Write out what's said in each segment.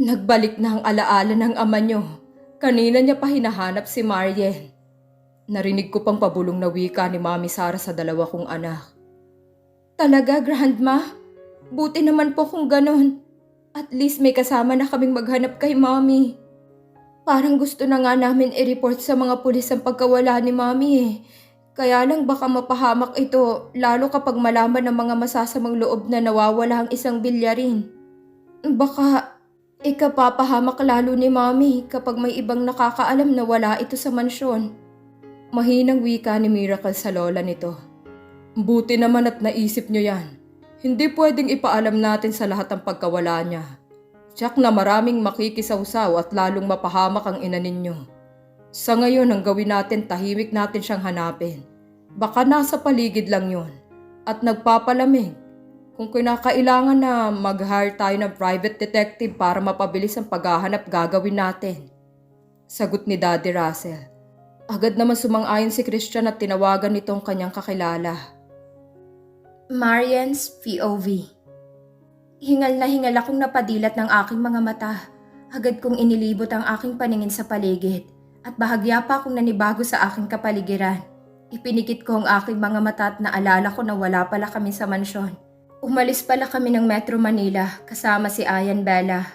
Nagbalik na ang alaala ng ama niyo. Kanina niya pa hinahanap si Mariel. Narinig ko pang pabulong na wika ni Mami Sara sa dalawa kong anak. Talaga, Grandma? Buti naman po kung ganon. At least may kasama na kaming maghanap kay Mami. Parang gusto na nga namin i-report sa mga pulis ang pagkawala ni Mami eh. Kaya lang baka mapahamak ito lalo kapag malaman ng mga masasamang loob na nawawala ang isang bilyarin. Baka ikapapahamak lalo ni Mami kapag may ibang nakakaalam na wala ito sa mansyon. Mahinang wika ni Miracle sa lola nito. Buti naman at naisip niyo yan. Hindi pwedeng ipaalam natin sa lahat ang pagkawala niya. Tiyak na maraming makikisawsaw at lalong mapahamak ang ina ninyo. Sa ngayon ang gawin natin tahimik natin siyang hanapin. Baka nasa paligid lang yun. At nagpapalamig. Kung kinakailangan na mag-hire tayo ng private detective para mapabilis ang paghahanap gagawin natin. Sagot ni Daddy Russell. Agad naman sumang-ayon si Christian at tinawagan nitong kanyang kakilala. Marian's POV Hingal na hingal akong napadilat ng aking mga mata. Agad kong inilibot ang aking paningin sa paligid at bahagya pa akong nanibago sa aking kapaligiran. Ipinikit ko ang aking mga mata at naalala ko na wala pala kami sa mansyon. Umalis pala kami ng Metro Manila kasama si Ayan Bella.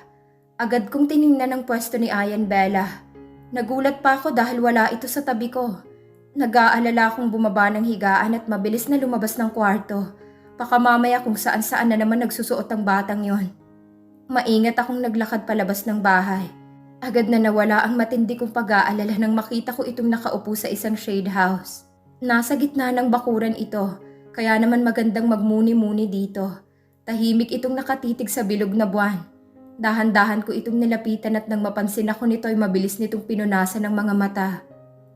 Agad kong tiningnan ang pwesto ni Ayan Bella. Nagulat pa ako dahil wala ito sa tabi ko. Nag-aalala akong bumaba ng higaan at mabilis na lumabas ng kwarto. Baka mamaya kung saan saan na naman nagsusuot ang batang yon. Maingat akong naglakad palabas ng bahay. Agad na nawala ang matindi kong pag-aalala nang makita ko itong nakaupo sa isang shade house. Nasa gitna ng bakuran ito, kaya naman magandang magmuni-muni dito. Tahimik itong nakatitig sa bilog na buwan. Dahan-dahan ko itong nilapitan at nang mapansin ako nito ay mabilis nitong pinunasan ng mga mata.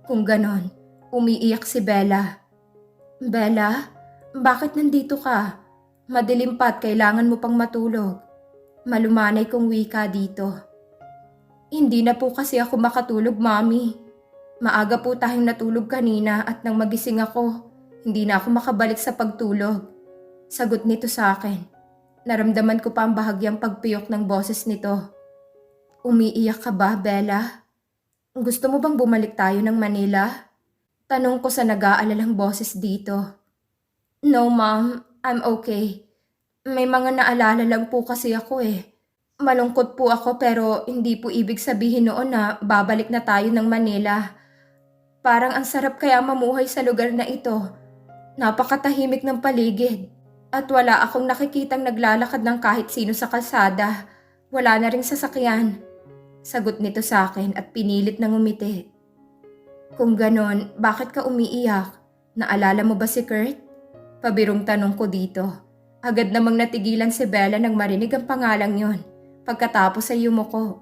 Kung ganon, umiiyak si Bella. Bella, bakit nandito ka? Madilim pa at kailangan mo pang matulog. Malumanay kong wika dito. Hindi na po kasi ako makatulog, Mami. Maaga po tayong natulog kanina at nang magising ako, hindi na ako makabalik sa pagtulog. Sagot nito sa akin. Naramdaman ko pa ang bahagyang pagpiyok ng boses nito. Umiiyak ka ba, Bella? Gusto mo bang bumalik tayo ng Manila? Tanong ko sa nag-aalalang boses dito. No, ma'am. I'm okay. May mga naalala lang po kasi ako eh. Malungkot po ako pero hindi po ibig sabihin noon na babalik na tayo ng Manila. Parang ang sarap kaya mamuhay sa lugar na ito. Napakatahimik ng paligid. At wala akong nakikitang naglalakad ng kahit sino sa kalsada. Wala na ring sasakyan. Sagot nito sa akin at pinilit ng umiti. Kung ganon, bakit ka umiiyak? Naalala mo ba si Kurt? Pabirong tanong ko dito. Agad namang natigilan si Bella nang marinig ang pangalang yon. Pagkatapos ay yumuko.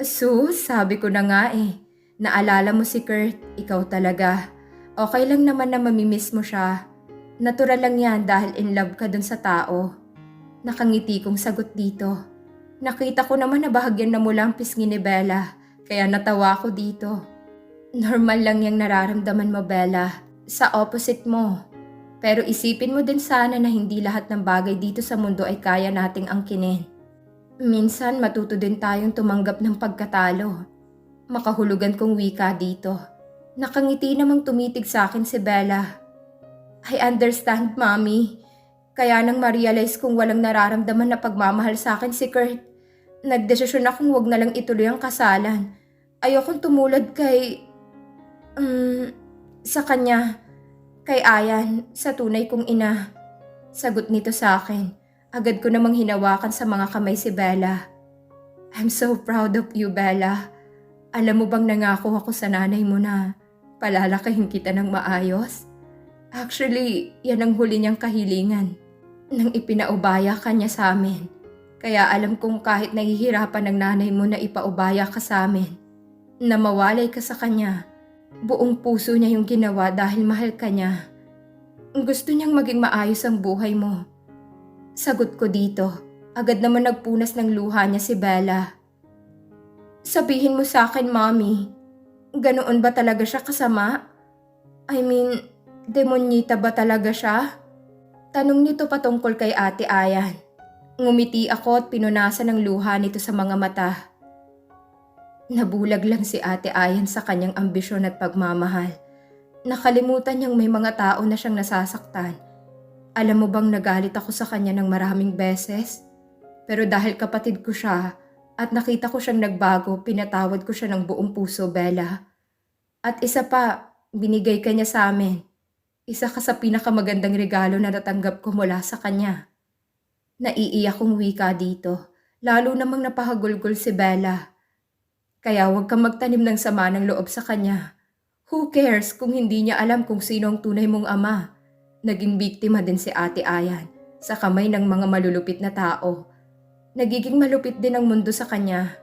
Sus, sabi ko na nga eh. Naalala mo si Kurt, ikaw talaga. Okay lang naman na mamimiss mo siya. Natural lang yan dahil in love ka dun sa tao. Nakangiti kong sagot dito. Nakita ko naman na bahagyan na mula ang pisngi ni Bella, kaya natawa ko dito. Normal lang yung nararamdaman mo, Bella. Sa opposite mo. Pero isipin mo din sana na hindi lahat ng bagay dito sa mundo ay kaya nating angkinin. Minsan matuto din tayong tumanggap ng pagkatalo. Makahulugan kong wika dito. Nakangiti namang tumitig sa akin si Bella. I understand, Mommy. Kaya nang ma-realize kong walang nararamdaman na pagmamahal sa akin si Kurt, nagdesisyon akong wag na lang ituloy ang kasalan. Ayokong tumulad kay... Um, sa kanya. Kay Ayan, sa tunay kong ina. Sagot nito sa akin. Agad ko namang hinawakan sa mga kamay si Bella. I'm so proud of you, Bella. Alam mo bang nangako ako sa nanay mo na palalakahin kita ng maayos? Actually, yan ang huli niyang kahilingan. Nang ipinaubaya ka niya sa amin. Kaya alam kong kahit nahihirapan ng nanay mo na ipaubaya ka sa amin, na mawalay ka sa kanya, Buong puso niya yung ginawa dahil mahal ka niya. Gusto niyang maging maayos ang buhay mo. Sagot ko dito. Agad naman nagpunas ng luha niya si Bella. Sabihin mo sa akin, Mommy. Ganoon ba talaga siya kasama? I mean, demonyita ba talaga siya? Tanong nito patungkol kay Ate Ayan. Ngumiti ako at pinunasan ng luha nito sa mga mata. Nabulag lang si ate Ayan sa kanyang ambisyon at pagmamahal. Nakalimutan niyang may mga tao na siyang nasasaktan. Alam mo bang nagalit ako sa kanya ng maraming beses? Pero dahil kapatid ko siya at nakita ko siyang nagbago, pinatawad ko siya ng buong puso, Bella. At isa pa, binigay ka niya sa amin. Isa ka sa pinakamagandang regalo na natanggap ko mula sa kanya. Naiiyak kong wika dito, lalo namang napahagulgol si Bella. Kaya huwag kang magtanim ng sama ng loob sa kanya. Who cares kung hindi niya alam kung sino ang tunay mong ama? Naging biktima din si Ate Ayan sa kamay ng mga malulupit na tao. Nagiging malupit din ang mundo sa kanya.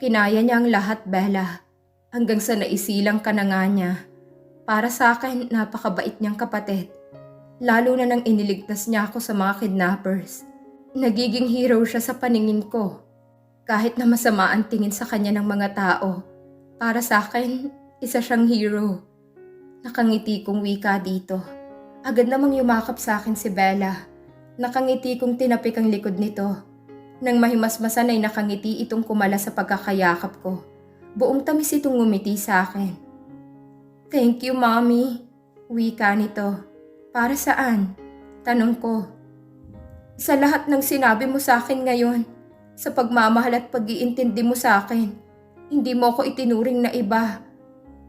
Kinaya niya ang lahat, Bella. Hanggang sa naisilang ka na nga niya. Para sa akin, napakabait niyang kapatid. Lalo na nang iniligtas niya ako sa mga kidnappers. Nagiging hero siya sa paningin ko. Kahit na masama ang tingin sa kanya ng mga tao. Para sa akin, isa siyang hero. Nakangiti kong wika dito. Agad namang yumakap sa akin si Bella. Nakangiti kong tinapik ang likod nito. Nang mahimasmasan ay nakangiti itong kumala sa pagkakayakap ko. Buong tamis itong ngumiti sa akin. Thank you, Mommy. Wika nito. Para saan? Tanong ko. Sa lahat ng sinabi mo sa akin ngayon, sa pagmamahal at pag-iintindi mo sa akin, hindi mo ako itinuring na iba.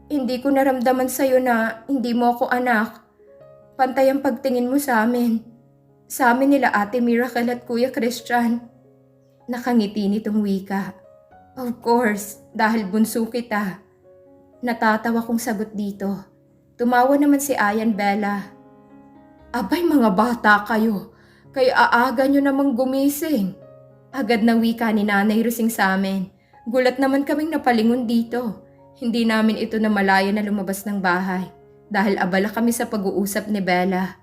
Hindi ko naramdaman sa'yo na hindi mo ako anak. Pantay ang pagtingin mo sa amin. Sa amin nila Ate Miracle at Kuya Christian. Nakangiti nitong wika. Of course, dahil bunso kita. Natatawa kong sagot dito. Tumawa naman si Ayan Bella. Abay mga bata kayo, kaya aaga nyo namang gumising. Agad na wika ni Nanay Rusing sa amin. Gulat naman kaming napalingon dito. Hindi namin ito na malaya na lumabas ng bahay dahil abala kami sa pag-uusap ni Bella.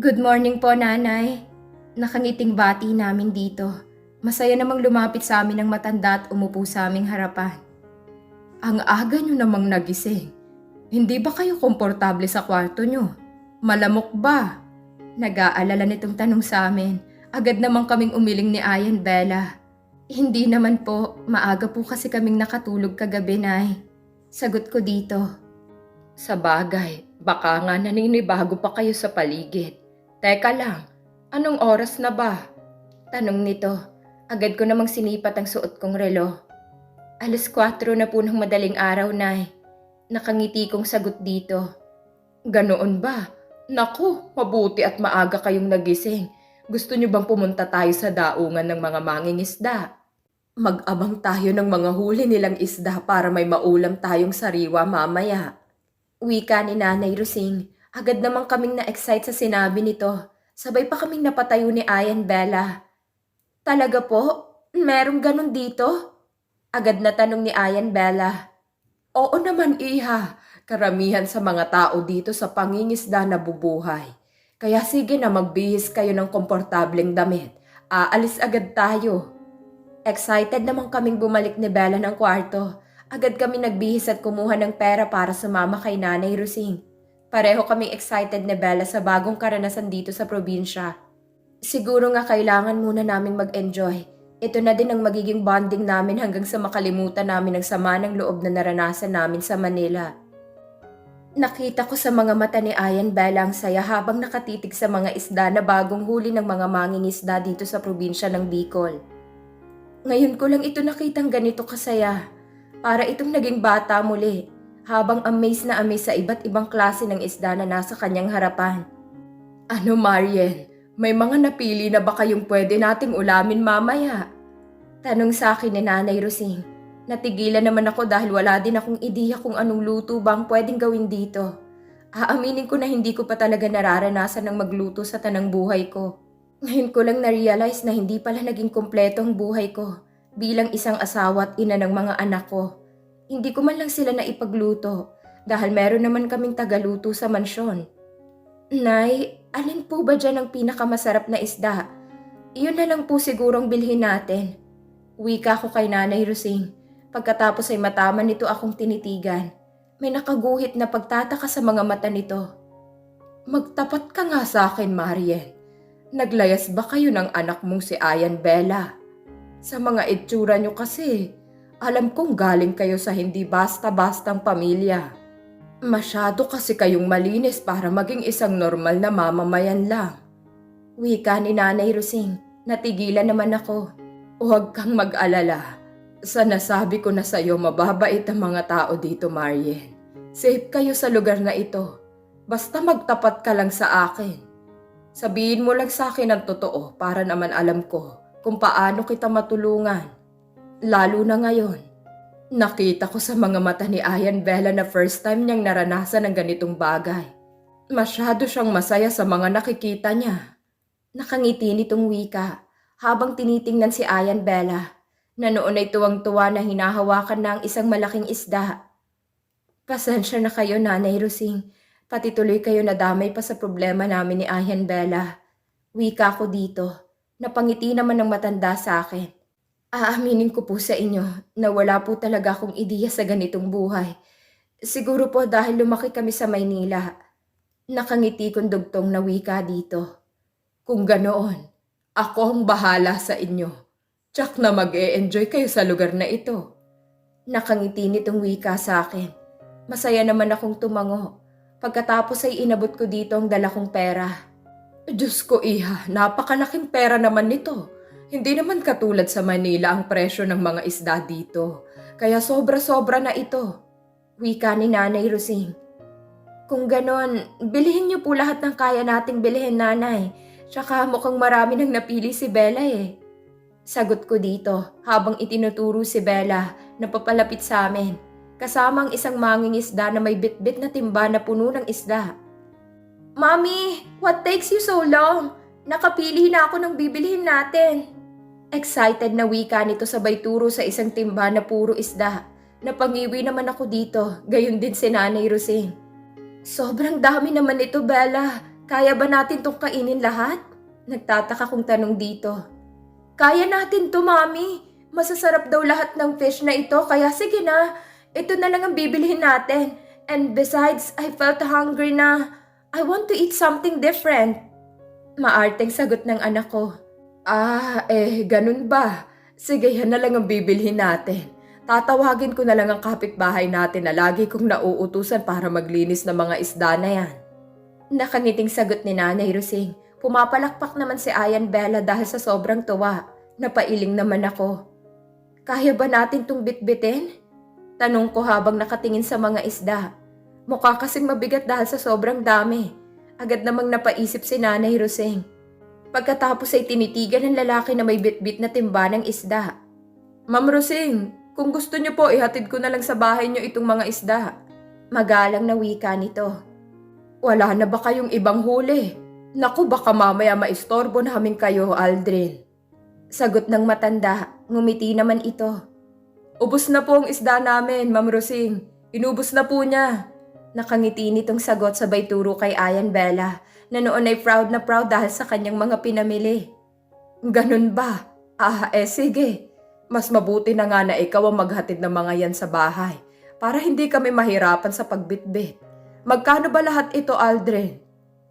Good morning po, Nanay. Nakangiting bati namin dito. Masaya namang lumapit sa amin ang matanda at umupo sa aming harapan. Ang aga nyo namang nagising. Hindi ba kayo komportable sa kwarto nyo? Malamok ba? Nag-aalala nitong tanong sa amin. Agad namang kaming umiling ni Ayan Bella. Hindi naman po, maaga po kasi kaming nakatulog kagabi, Nay. Sagot ko dito. Sa bagay, baka nga naninibago pa kayo sa paligid. Teka lang, anong oras na ba? Tanong nito. Agad ko namang sinipat ang suot kong relo. Alas 4 na po ng madaling araw, Nay. Nakangiti kong sagot dito. Ganoon ba? Naku, mabuti at maaga kayong nagising. Gusto niyo bang pumunta tayo sa daungan ng mga mangingisda? Mag-abang tayo ng mga huli nilang isda para may maulam tayong sariwa mamaya. Wika ni Nanay Rusing. Agad namang kaming na-excite sa sinabi nito. Sabay pa kaming napatayo ni Ayan Bella. Talaga po? Merong ganun dito? Agad na tanong ni Ayan Bella. Oo naman, Iha. Karamihan sa mga tao dito sa pangingisda na bubuhay. Kaya sige na magbihis kayo ng komportableng damit. Aalis agad tayo. Excited naman kaming bumalik ni Bella ng kwarto. Agad kami nagbihis at kumuha ng pera para sumama kay Nanay Rusing. Pareho kaming excited ni Bella sa bagong karanasan dito sa probinsya. Siguro nga kailangan muna naming mag-enjoy. Ito na din ang magiging bonding namin hanggang sa makalimutan namin ang sama ng loob na naranasan namin sa Manila. Nakita ko sa mga mata ni Ayan Bella ang saya habang nakatitig sa mga isda na bagong huli ng mga mangingisda dito sa probinsya ng Bicol. Ngayon ko lang ito nakitang ganito kasaya. Para itong naging bata muli, habang amazed na amazed sa iba't ibang klase ng isda na nasa kanyang harapan. Ano Mariel, may mga napili na ba kayong pwede nating ulamin mamaya? Tanong sa akin ni Nanay Rosing. Natigilan naman ako dahil wala din akong ideya kung anong luto bang pwedeng gawin dito. Aaminin ko na hindi ko pa talaga nararanasan ng magluto sa tanang buhay ko. Ngayon ko lang na-realize na hindi pala naging kompleto ang buhay ko bilang isang asawa at ina ng mga anak ko. Hindi ko man lang sila na ipagluto dahil meron naman kaming tagaluto sa mansyon. Nay, alin po ba dyan ang pinakamasarap na isda? Iyon na lang po sigurong bilhin natin. Wika ko kay Nanay Rosing. Pagkatapos ay mataman nito akong tinitigan. May nakaguhit na pagtataka sa mga mata nito. Magtapat ka nga sa akin, Mariel. Naglayas ba kayo ng anak mong si Ayan Bella? Sa mga itsura nyo kasi, alam kong galing kayo sa hindi basta-bastang pamilya. Masyado kasi kayong malinis para maging isang normal na mamamayan lang. Wika ni Nanay Rosing, natigilan naman ako. Huwag kang mag-alala. Sa nasabi ko na sa'yo, mababait ang mga tao dito, Marian. Safe kayo sa lugar na ito. Basta magtapat ka lang sa akin. Sabihin mo lang sa akin ang totoo para naman alam ko kung paano kita matulungan. Lalo na ngayon. Nakita ko sa mga mata ni Ayan Bella na first time niyang naranasan ng ganitong bagay. Masyado siyang masaya sa mga nakikita niya. Nakangiti nitong wika habang tinitingnan si Ayan Bella na noon ay tuwang-tuwa na hinahawakan na ang isang malaking isda. Pasensya na kayo, Nanay Rosing. Pati tuloy kayo nadamay pa sa problema namin ni Ayan Bella. Wika ko dito. Napangiti naman ng matanda sa akin. Aaminin ko po sa inyo na wala po talaga akong ideya sa ganitong buhay. Siguro po dahil lumaki kami sa Maynila. Nakangiti kong dugtong na wika dito. Kung ganoon, ako ang bahala sa inyo. Tsak na mag enjoy kayo sa lugar na ito. Nakangiti nitong wika sa akin. Masaya naman akong tumango. Pagkatapos ay inabot ko dito ang dala kong pera. Diyos ko iha, napakalaking pera naman nito. Hindi naman katulad sa Manila ang presyo ng mga isda dito. Kaya sobra-sobra na ito. Wika ni Nanay Rosing. Kung ganon, bilihin niyo po lahat ng kaya nating bilihin, Nanay. Tsaka mukhang marami nang napili si Bella eh. Sagot ko dito habang itinuturo si Bella na papalapit sa amin. Kasama ang isang manging isda na may bitbit na timba na puno ng isda. Mommy, what takes you so long? Nakapili na ako ng bibilihin natin. Excited na wika nito sabay turo sa isang timba na puro isda. Napangiwi naman ako dito, gayon din si Nanay Rosing. Sobrang dami naman ito, Bella. Kaya ba natin itong kainin lahat? Nagtataka kong tanong dito. Kaya natin to, Mami. Masasarap daw lahat ng fish na ito, kaya sige na. Ito na lang ang bibilihin natin. And besides, I felt hungry na. I want to eat something different. Maarteng sagot ng anak ko. Ah, eh, ganun ba? Sige, yan na lang ang bibilhin natin. Tatawagin ko na lang ang kapitbahay natin na lagi kong nauutusan para maglinis ng mga isda na yan. Nakangiting sagot ni Nanay Rosing. Pumapalakpak naman si Ayan Bella dahil sa sobrang tuwa. Napailing naman ako. Kaya ba natin tong bitbitin? Tanong ko habang nakatingin sa mga isda. Mukha kasing mabigat dahil sa sobrang dami. Agad namang napaisip si Nanay Rosing. Pagkatapos ay tinitigan ng lalaki na may bitbit na timba ng isda. Ma'am Rosing, kung gusto niyo po ihatid ko na lang sa bahay niyo itong mga isda. Magalang na wika nito. Wala na ba kayong ibang huli? Naku baka mamaya maistorbo namin kayo, Aldrin. Sagot ng matanda, ngumiti naman ito. Ubus na po ang isda namin, Ma'am Rosing. Inubos na po niya. Nakangiti nitong sagot sabay turo kay Ayan Bella na noon ay proud na proud dahil sa kanyang mga pinamili. Ganun ba? Ah, eh sige. Mas mabuti na nga na ikaw ang maghatid ng mga yan sa bahay para hindi kami mahirapan sa pagbitbit. Magkano ba lahat ito, Aldrin?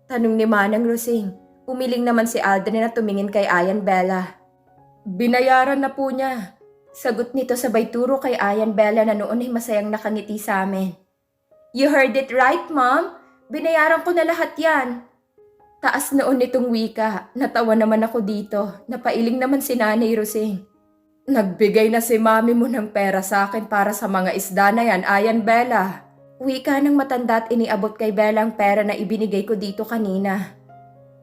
Tanong ni Manang Rosing. Umiling naman si Aldrin na tumingin kay Ayan Bella. Binayaran na po niya. Sagot nito sabay turo kay Ayan Bella na noon ay masayang nakangiti sa amin. You heard it right, Mom. Binayaran ko na lahat yan. Taas noon nitong wika. Natawa naman ako dito. Napailing naman si Nanay Rosing. Nagbigay na si mami mo ng pera sa akin para sa mga isda na yan, Ayan Bella. Wika ng matanda at iniabot kay Bella ang pera na ibinigay ko dito kanina.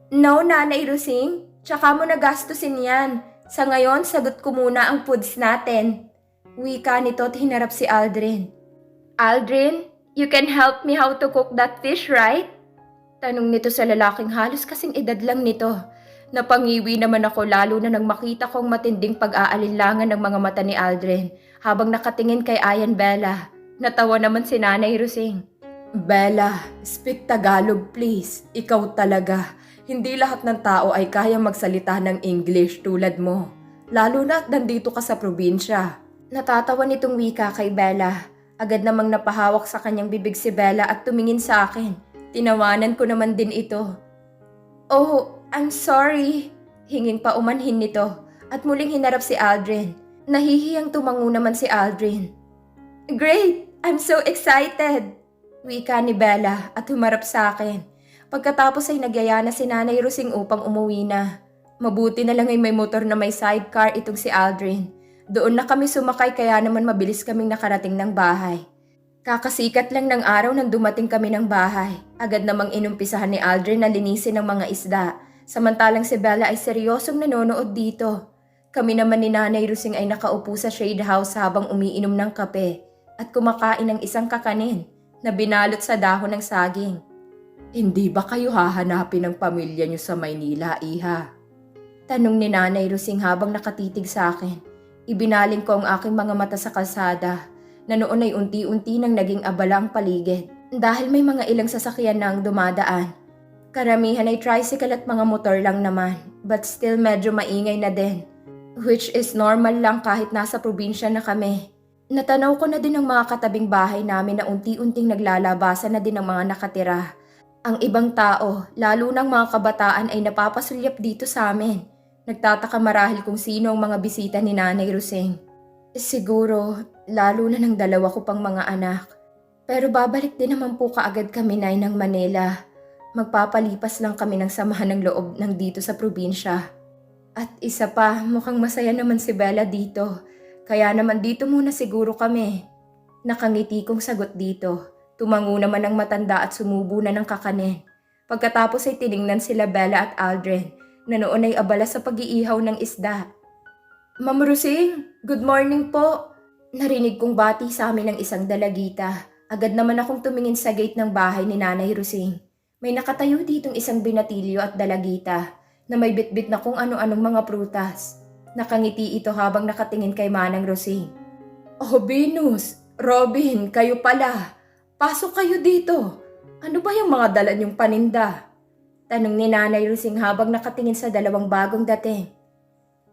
No, Nanay Rosing. Tsaka mo nagastusin yan. Sa ngayon, sagot ko muna ang foods natin. Wika nito at hinarap si Aldrin. Aldrin, you can help me how to cook that fish, right? Tanong nito sa lalaking halos kasing edad lang nito. Napangiwi naman ako lalo na nang makita kong matinding pag-aalinlangan ng mga mata ni Aldrin habang nakatingin kay Ayan Bella. Natawa naman si Nanay Rosing. Bella, speak Tagalog please. Ikaw talaga. Hindi lahat ng tao ay kaya magsalita ng English tulad mo. Lalo na at nandito ka sa probinsya. Natatawa nitong wika kay Bella. Agad namang napahawak sa kanyang bibig si Bella at tumingin sa akin. Tinawanan ko naman din ito. Oh, I'm sorry. Hinging pa umanhin nito at muling hinarap si Aldrin. Nahihiyang tumango naman si Aldrin. Great! I'm so excited! Wika ni Bella at humarap sa akin. Pagkatapos ay nagyaya na si Nanay Rosing upang umuwi na. Mabuti na lang ay may motor na may sidecar itong si Aldrin. Doon na kami sumakay kaya naman mabilis kaming nakarating ng bahay. Kakasikat lang ng araw nang dumating kami ng bahay. Agad namang inumpisahan ni Aldrin na linisin ng mga isda. Samantalang si Bella ay seryosong nanonood dito. Kami naman ni Nanay Rusing ay nakaupo sa shade house habang umiinom ng kape at kumakain ng isang kakanin na binalot sa dahon ng saging. Hindi ba kayo hahanapin ng pamilya niyo sa Maynila, Iha? Tanong ni Nanay Rusing habang nakatitig sa akin. Ibinaling ko ang aking mga mata sa kalsada na noon ay unti-unti nang naging abala ang paligid dahil may mga ilang sasakyan na ang dumadaan. Karamihan ay tricycle at mga motor lang naman but still medyo maingay na din which is normal lang kahit nasa probinsya na kami. Natanaw ko na din ang mga katabing bahay namin na unti-unting naglalabasan na din ang mga nakatira. Ang ibang tao, lalo ng mga kabataan ay napapasulyap dito sa amin. Nagtataka marahil kung sino ang mga bisita ni Nanay Ruseng. Siguro, lalo na ng dalawa ko pang mga anak. Pero babalik din naman po kaagad kami na ng Manila. Magpapalipas lang kami ng samahan ng loob ng dito sa probinsya. At isa pa, mukhang masaya naman si Bella dito. Kaya naman dito muna siguro kami. Nakangiti kong sagot dito. Tumango naman ang matanda at sumubo na ng kakanin. Pagkatapos ay tiningnan sila Bella at Aldrin na noon ay abala sa pag-iihaw ng isda. Ma'am Rusing, good morning po. Narinig kong bati sa amin ng isang dalagita. Agad naman akong tumingin sa gate ng bahay ni Nanay Rusing. May nakatayo ditong isang binatilyo at dalagita na may bitbit na kung ano-anong mga prutas. Nakangiti ito habang nakatingin kay Manang Rusing. Oh, Venus! Robin, kayo pala. Pasok kayo dito. Ano ba yung mga dala niyong paninda? Tanong ni Nanay Rusing habang nakatingin sa dalawang bagong dating.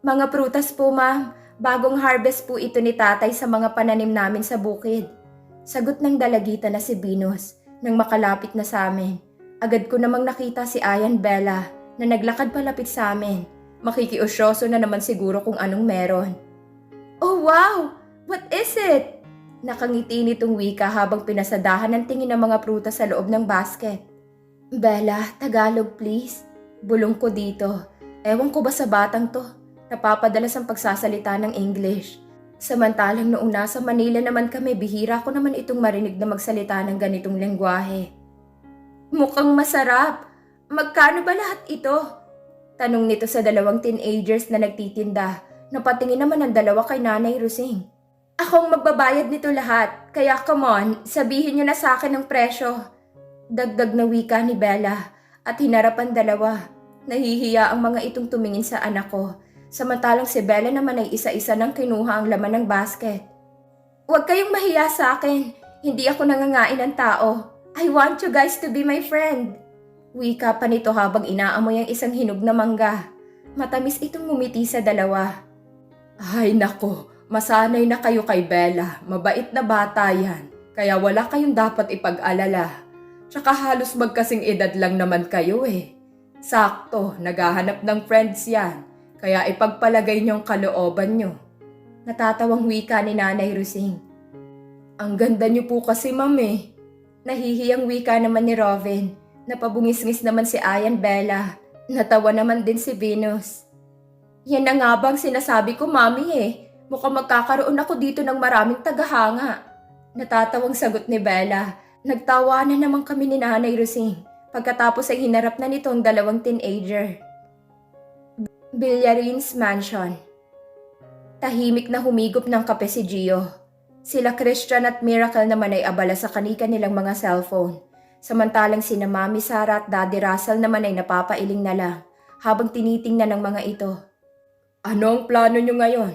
Mga prutas po, ma'am. Bagong harvest po ito ni tatay sa mga pananim namin sa bukid. Sagot ng dalagita na si Venus nang makalapit na sa amin. Agad ko namang nakita si Ayan Bella na naglakad palapit sa amin. Makikiusyoso na naman siguro kung anong meron. Oh wow! What is it? Nakangiti nitong wika habang pinasadahan ng tingin ng mga prutas sa loob ng basket. Bella, Tagalog please. Bulong ko dito. Ewan ko ba sa batang to? Napapadalas ang pagsasalita ng English. Samantalang noong nasa Manila naman kami, bihira ko naman itong marinig na magsalita ng ganitong lengguwahe. Mukhang masarap. Magkano ba lahat ito? Tanong nito sa dalawang teenagers na nagtitinda. Napatingin naman ang dalawa kay Nanay Rusing. Akong magbabayad nito lahat, kaya come on, sabihin niyo na sa akin ang presyo. Dagdag na wika ni Bella at hinarap ang dalawa. Nahihiya ang mga itong tumingin sa anak ko. Samantalang si Bella naman ay isa-isa nang kinuha ang laman ng basket. Huwag kayong mahiya sa akin. Hindi ako nangangain ng tao. I want you guys to be my friend. Wika pa nito habang inaamoy ang isang hinog na mangga. Matamis itong ngumiti sa dalawa. Ay nako, masanay na kayo kay Bella. Mabait na bata yan. Kaya wala kayong dapat ipag-alala. Tsaka halos magkasing edad lang naman kayo eh. Sakto, naghahanap ng friends yan. Kaya ipagpalagay niyong kalooban niyo. Natatawang wika ni Nanay Rusing. Ang ganda niyo po kasi, ma'am eh. Nahihiyang wika naman ni Robin. Napabungis-ngis naman si Ayan Bella. Natawa naman din si Venus. Yan na nga bang sinasabi ko, mami eh. Mukhang magkakaroon ako dito ng maraming tagahanga. Natatawang sagot ni Bella. Nagtawanan naman kami ni Nanay Rusing. Pagkatapos ay hinarap na nito ang dalawang teenager. Billarines Mansion Tahimik na humigop ng kape si Gio. Sila Christian at Miracle naman ay abala sa kanika nilang mga cellphone. Samantalang sina Mami Sara at Daddy Russell naman ay napapailing na lang habang tinitingnan ng mga ito. Ano ang plano nyo ngayon?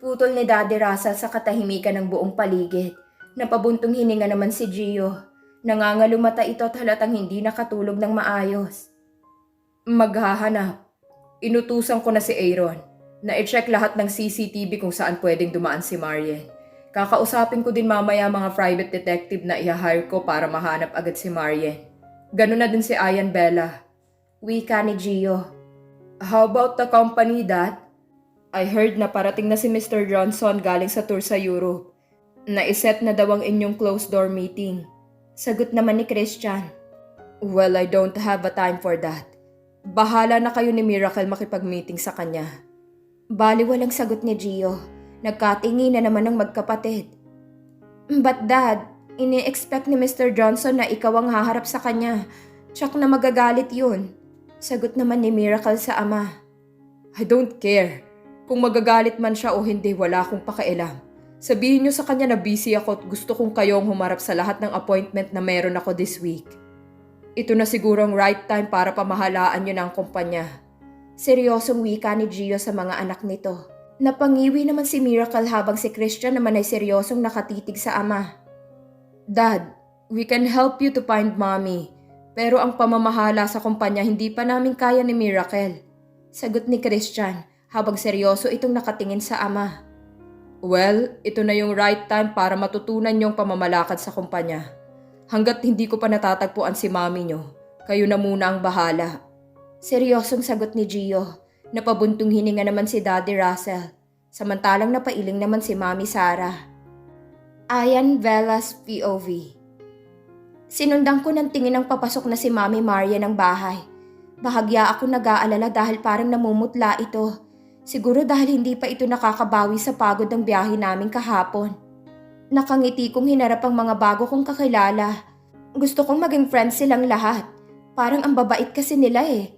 Putol ni Daddy Russell sa katahimikan ng buong paligid. Napabuntong hininga naman si Gio. Nangangalumata ito at halatang hindi nakatulog ng maayos. Maghahanap. Inutusan ko na si Aaron na i-check lahat ng CCTV kung saan pwedeng dumaan si Marian. Kakausapin ko din mamaya mga private detective na i-hire ko para mahanap agad si Marian. Ganun na din si Ayan Bella. Wika ni Gio. How about the company, Dad? I heard na parating na si Mr. Johnson galing sa tour sa Europe. Naiset na daw ang inyong closed-door meeting. Sagot naman ni Christian. Well, I don't have a time for that. Bahala na kayo ni Miracle makipag-meeting sa kanya. Bali walang sagot ni Gio. Nagkatingi na naman ng magkapatid. But dad, ini-expect ni Mr. Johnson na ikaw ang haharap sa kanya. Tsak na magagalit yun. Sagot naman ni Miracle sa ama. I don't care. Kung magagalit man siya o hindi, wala akong pakialam. Sabihin niyo sa kanya na busy ako at gusto kong kayong humarap sa lahat ng appointment na meron ako this week. Ito na siguro ang right time para pamahalaan niyo ng kumpanya. Seryosong wika ni Gio sa mga anak nito. Napangiwi naman si Miracle habang si Christian naman ay seryosong nakatitig sa ama. Dad, we can help you to find mommy. Pero ang pamamahala sa kumpanya hindi pa namin kaya ni Miracle. Sagot ni Christian habang seryoso itong nakatingin sa ama. Well, ito na yung right time para matutunan yung pamamalakad sa kumpanya. Hanggat hindi ko pa natatagpuan si mami nyo, kayo na muna ang bahala. Seryosong sagot ni Gio. Napabuntong hininga naman si Daddy Russell. Samantalang napailing naman si Mami Sarah. Ayan Velas POV Sinundan ko ng tingin ng papasok na si Mami Maria ng bahay. Bahagya ako nag-aalala dahil parang namumutla ito. Siguro dahil hindi pa ito nakakabawi sa pagod ng biyahe namin kahapon. Nakangiti kong hinarap ang mga bago kong kakilala. Gusto kong maging friends silang lahat. Parang ang babait kasi nila eh.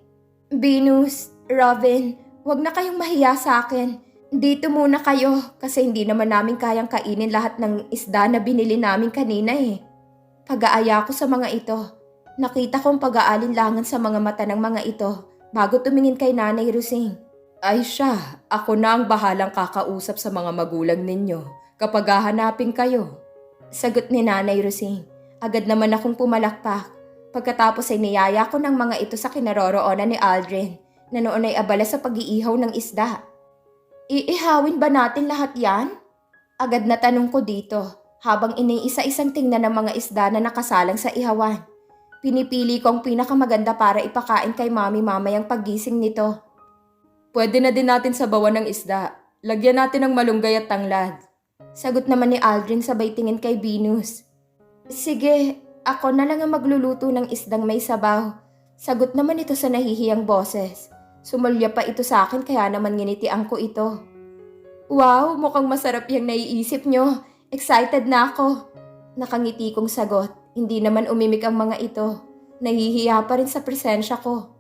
Venus, Robin, wag na kayong mahiya sa akin. Dito muna kayo kasi hindi naman namin kayang kainin lahat ng isda na binili namin kanina eh. Pag-aaya ko sa mga ito. Nakita kong pag-aalinlangan sa mga mata ng mga ito bago tumingin kay Nanay Rusing. Ay siya, ako na ang bahalang kakausap sa mga magulang ninyo kapag hahanapin kayo. Sagot ni Nanay Rusing. Agad naman akong pumalakpak. Pagkatapos ay niyaya ko ng mga ito sa kinaroroonan ni Aldrin na noon ay abala sa pag-iihaw ng isda. Iihawin ba natin lahat yan? Agad na tanong ko dito habang iniisa-isang tingnan ng mga isda na nakasalang sa ihawan. Pinipili ko ang pinakamaganda para ipakain kay mami mamayang paggising nito. Pwede na din natin sabawan ng isda. Lagyan natin ng malunggay at tanglad. Sagot naman ni Aldrin sabay tingin kay Venus. Sige, ako na lang ang magluluto ng isdang may sabaw. Sagot naman ito sa nahihiyang boses. Sumulya pa ito sa akin kaya naman nginitian ko ito. Wow, mukhang masarap yung naiisip nyo. Excited na ako. Nakangiti kong sagot. Hindi naman umimik ang mga ito. Nahihiya pa rin sa presensya ko.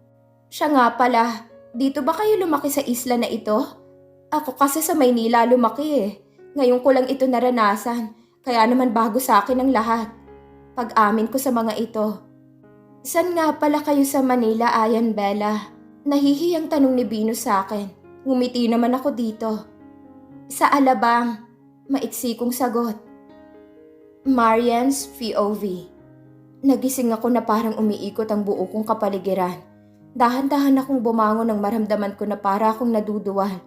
Siya nga pala, dito ba kayo lumaki sa isla na ito? Ako kasi sa Maynila lumaki eh. Ngayon ko lang ito naranasan, kaya naman bago sa akin ang lahat. Pag-amin ko sa mga ito. San nga pala kayo sa Manila, Ayan Bella? Nahihiyang tanong ni Bino sa akin. Ngumiti naman ako dito. Sa Alabang, maiksi kong sagot. Marian's POV. Nagising ako na parang umiikot ang buo kong kapaligiran. Dahan-dahan akong bumangon nang maramdaman ko na para akong naduduwal.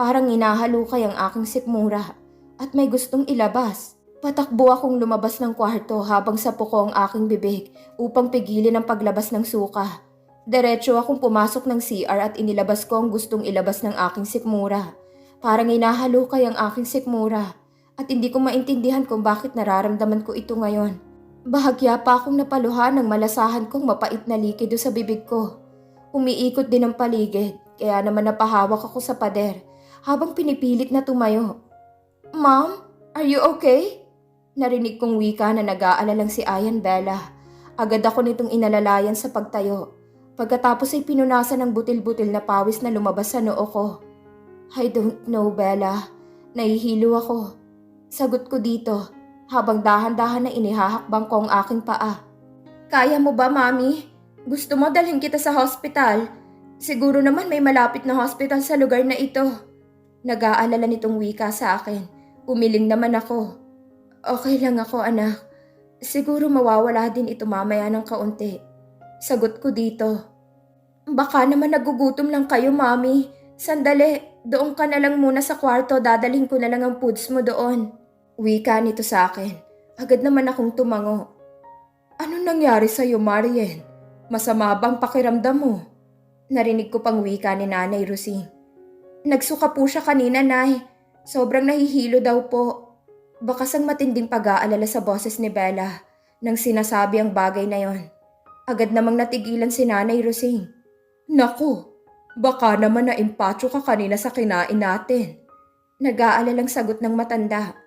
Parang inahalukay ang aking sikmura at may gustong ilabas. Patakbo akong lumabas ng kwarto habang sapo ko ang aking bibig upang pigilin ang paglabas ng suka. Diretso akong pumasok ng CR at inilabas ko ang gustong ilabas ng aking sikmura. Parang inahalukay ang aking sikmura at hindi ko maintindihan kung bakit nararamdaman ko ito ngayon. Bahagya pa akong napaluhan ng malasahan kong mapait na likido sa bibig ko. Umiikot din ang paligid kaya naman napahawak ako sa pader habang pinipilit na tumayo. Mom, are you okay? Narinig kong wika na nag-aalalang si Ayan Bella. Agad ako nitong inalalayan sa pagtayo. Pagkatapos ay pinunasan ng butil-butil na pawis na lumabas sa noo ko. I don't know, Bella. Nahihilo ako. Sagot ko dito habang dahan-dahan na inihahakbang ko ang aking paa. Kaya mo ba, Mami? Gusto mo dalhin kita sa hospital? Siguro naman may malapit na hospital sa lugar na ito. Nag-aalala nitong wika sa akin. Umiling naman ako. Okay lang ako, anak. Siguro mawawala din ito mamaya ng kaunti. Sagot ko dito. Baka naman nagugutom lang kayo, Mami. Sandali, doon ka na lang muna sa kwarto, dadalhin ko na lang ang foods mo doon. Wika nito sa akin. Agad naman akong tumango. Ano nangyari sa'yo, Marian? Masama bang pakiramdam mo? Narinig ko pang wika ni Nanay Rosing. Nagsuka po siya kanina, Nay. Sobrang nahihilo daw po. Bakas ang matinding pag-aalala sa boses ni Bella nang sinasabi ang bagay na yon. Agad namang natigilan si Nanay Rosing. Naku, baka naman na impatyo ka kanina sa kinain natin. Nag-aalalang sagot ng matanda.